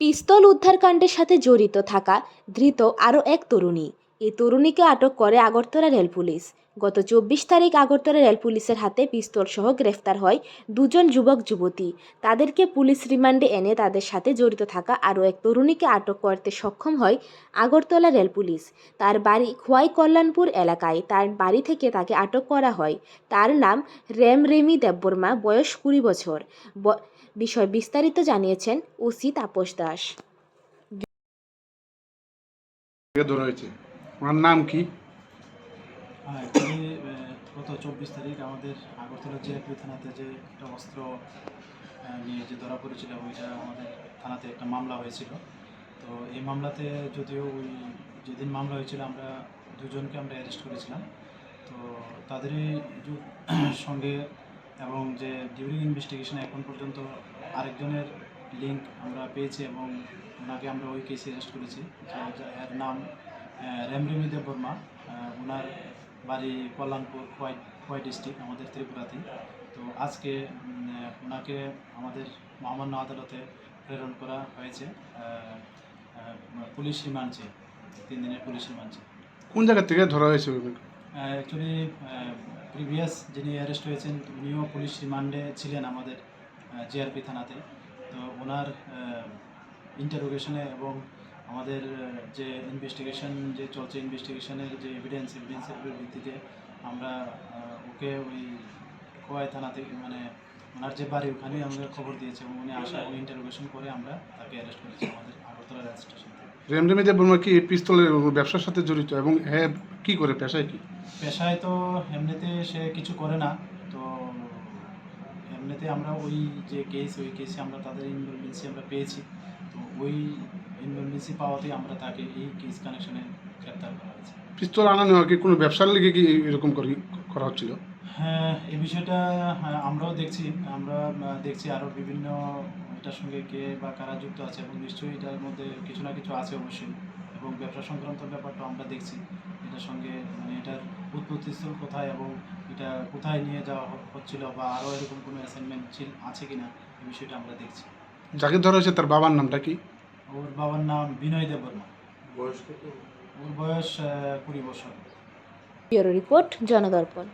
পিস্তল উদ্ধারকাণ্ডের সাথে জড়িত থাকা ধৃত আরও এক তরুণী। এই তরুণীকে আটক করে আগরতলা রেল পুলিশ। গত চব্বিশ তারিখ আগরতলা রেল পুলিশের হাতে পিস্তল সহ গ্রেফতার হয় দুজন যুবক, যুবতী। তাদেরকে পুলিশ রিমান্ডে এনে তাদের সাথে জড়িত থাকা আরও এক তরুণীকে আটক করতে সক্ষম হয় আগরতলা রেল পুলিশ। তার বাড়ি খোয়াই কল্যাণপুর এলাকায় তার বাড়ি থেকে তাকে আটক করা হয়। তার নাম রেম রেমি দেববর্মা, বয়স কুড়ি বছর। বিষয় বিস্তারিত জানিয়েছেন ওসি তাপস দাস। ধরা হয়েছে। ওনার নাম কি? হ্যাঁ গত চব্বিশ তারিখ আমাদের আগরতলা জিআরপি থানাতে যে একটা অস্ত্র নিয়ে যে ধরা পড়েছিল, ওইটা আমাদের থানাতে একটা মামলা হয়েছিল। তো এই মামলাতে যদিও ওই যেদিন মামলা হয়েছিল, আমরা দুজনকে আমরা অ্যারেস্ট করেছিলাম। তো তাদেরই সঙ্গে এবং যে ডিউরিং ইনভেস্টিগেশন, এখন পর্যন্ত আরেকজনের লিঙ্ক আমরা পেয়েছি এবং ওনাকে আমরা ওই কেসে অ্যারেস্ট করেছি। এর নাম রেমরিমি দেব বর্মা আহ, ওনার বাড়ি কল্যাণপুর খোয়াই খোয়াই ডিস্ট্রিক্ট আমাদের ত্রিপুরাতে তো আজকে ওনাকে আমাদের মহামান্য আদালতে প্রেরণ করা হয়েছে পুলিশ রিমান্ডে তিন দিনের পুলিশ রিমান্ডে কোন জায়গা থেকে ধরা হয়েছে অ্যাকচুয়ালি প্রিভিয়াস যিনি অ্যারেস্ট হয়েছেন উনিও পুলিশ রিমান্ডে ছিলেন আমাদের জিআরপি থানাতে। তো ওনার ইন্টারোগেশনে এবং আমাদের যে ইনভেস্টিগেশন যে চলছে ইনভেস্টিগেশনের যে এভিডেন্স এভিডেন্সের ভিত্তিতে আমরা ওকে ওই খোয়াই থানা থেকে মানে ওনার যে বাড়ি ওখানেই আমাদের খবর দিয়েছে এবং উনি আসা ওই ইন্টারোগেশন করে আমরা তাকে অ্যারেস্ট করেছি আমাদের আগরতলা রেল স্টেশন থেকে। রেমরেমি দেব বর্মা কি পিস্তলের ব্যবসার সাথে জড়িত এবং হ্যাঁ কি করে পেশায় কি? পেশায় তো এমনিতে সে কিছু করে না তো এমনিতে আমরা ওই যে কেস ওই কেসে আমরা তাদের ইনভলভেন্সি আমরা পেয়েছি তো ওই ইনভলভেন্সি পাওয়াতেই আমরা তাকে এই কেস কানেকশনে গ্রেপ্তার করা হয়েছে। পিস্তল আনা নেওয়া কি কোনো ব্যবসার লিগে কি এরকম করি করা হচ্ছিল? হ্যাঁ এই বিষয়টা হ্যাঁ, আমরাও দেখছি আমরা দেখছি আরও বিভিন্ন এটার সঙ্গে কে বা কারা যুক্ত আছে এবং নিশ্চয়ই এটার মধ্যে কিছু না কিছু আছে অবশ্যই। এবং ব্যবসা সংক্রান্ত ব্যাপারটা আমরা দেখছি এটার সঙ্গে মানে এটার উৎপত্তিস্থল কোথায় এবং এটা কোথায় নিয়ে যাওয়া হচ্ছিল বা আরও এরকম কোনো অ্যাসাইনমেন্ট ছিল আছে কি না এই বিষয়টা আমরা দেখছি। যাকে ধরা হয়েছে তার বাবার নামটা কি? ওর বাবার নাম বিনয় দেববর্মা। ওর বয়স কুড়ি বছর। Bureau report Janadarpan.